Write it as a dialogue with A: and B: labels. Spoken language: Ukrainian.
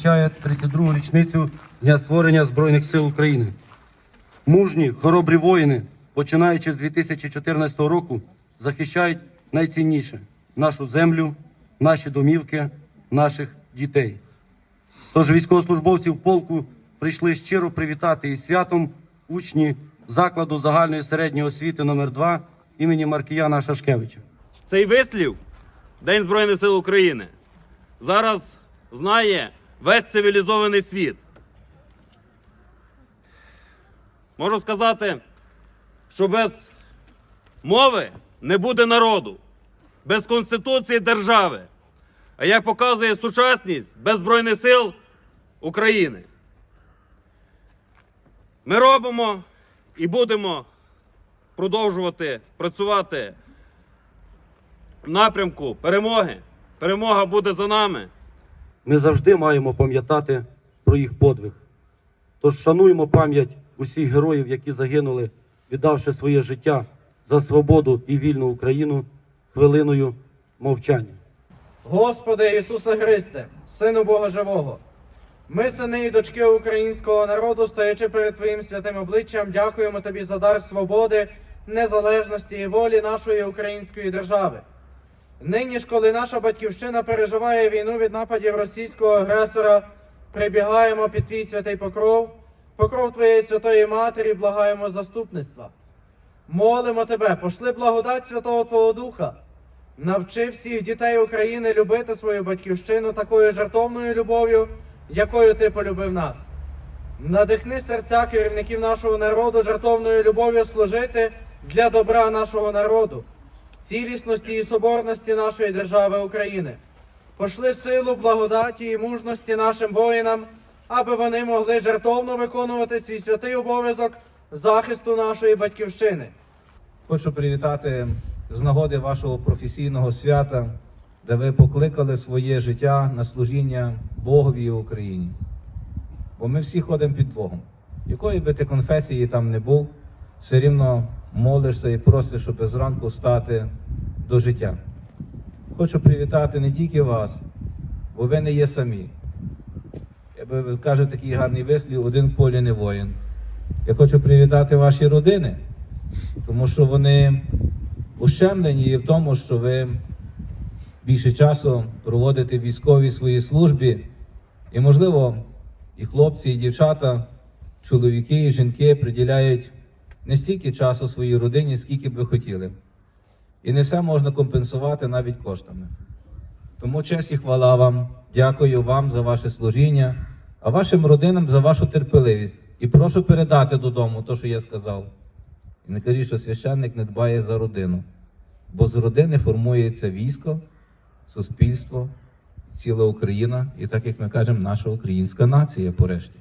A: відзначає 32-гу річницю Дня створення Збройних сил України. Мужні, хоробрі воїни, починаючи з 2014 року, захищають найцінніше нашу землю, наші домівки, наших дітей. Тож військовослужбовців полку прийшли щиро привітати із святом учні закладу загальної середньої освіти номер 2 імені Маркіяна Шашкевича.
B: Цей вислів День Збройних сил України зараз знає весь цивілізований світ. Можу сказати, що без мови не буде народу, без Конституції держави. А як показує сучасність без Збройних сил України. Ми робимо і будемо продовжувати працювати в напрямку перемоги. Перемога буде за нами.
A: Ми завжди маємо пам'ятати про їх подвиг. Тож шануємо пам'ять усіх героїв, які загинули, віддавши своє життя за свободу і вільну Україну хвилиною мовчання.
C: Господи Ісусе Христе, Сину Бога Живого, ми, сини і дочки українського народу, стоячи перед Твоїм святим обличчям, дякуємо Тобі за дар свободи, незалежності і волі нашої української держави. Нині ж, коли наша батьківщина переживає війну від нападів російського агресора, прибігаємо під Твій святий покров, покров Твоєї святої Матері, благаємо заступництва. Молимо Тебе, пошли благодать Святого Твого Духа. Навчи всіх дітей України любити свою батьківщину такою жертовною любов'ю, якою ти полюбив нас. Надихни серця керівників нашого народу жертовною любов'ю служити для добра нашого народу, цілісності і соборності нашої держави України. Пошли силу, благодаті і мужності нашим воїнам, аби вони могли жертовно виконувати свій святий обов'язок захисту нашої батьківщини.
D: Хочу привітати з нагоди вашого професійного свята, де ви покликали своє життя на служіння Богові і Україні. Бо ми всі ходимо під Богом. Якої би ти конфесії там не був, все рівно молишся і просиш, щоб зранку встати до життя. Хочу привітати не тільки вас, бо ви не є самі. Я би каже такий гарний вислів, один полі не воїн. Я хочу привітати ваші родини, тому що вони ущемлені в тому, що ви більше часу проводите в військовій своїй службі. І, можливо, і хлопці, і дівчата, чоловіки, і жінки приділяють не стільки часу своїй родині, скільки б ви хотіли. І не все можна компенсувати навіть коштами. Тому честь і хвала вам, дякую вам за ваше служіння, а вашим родинам за вашу терпеливість. І прошу передати додому те, що я сказав. І не кажіть, що священник не дбає за родину, бо з родини формується військо, суспільство, ціла Україна, і так як ми кажемо, наша українська нація порешті.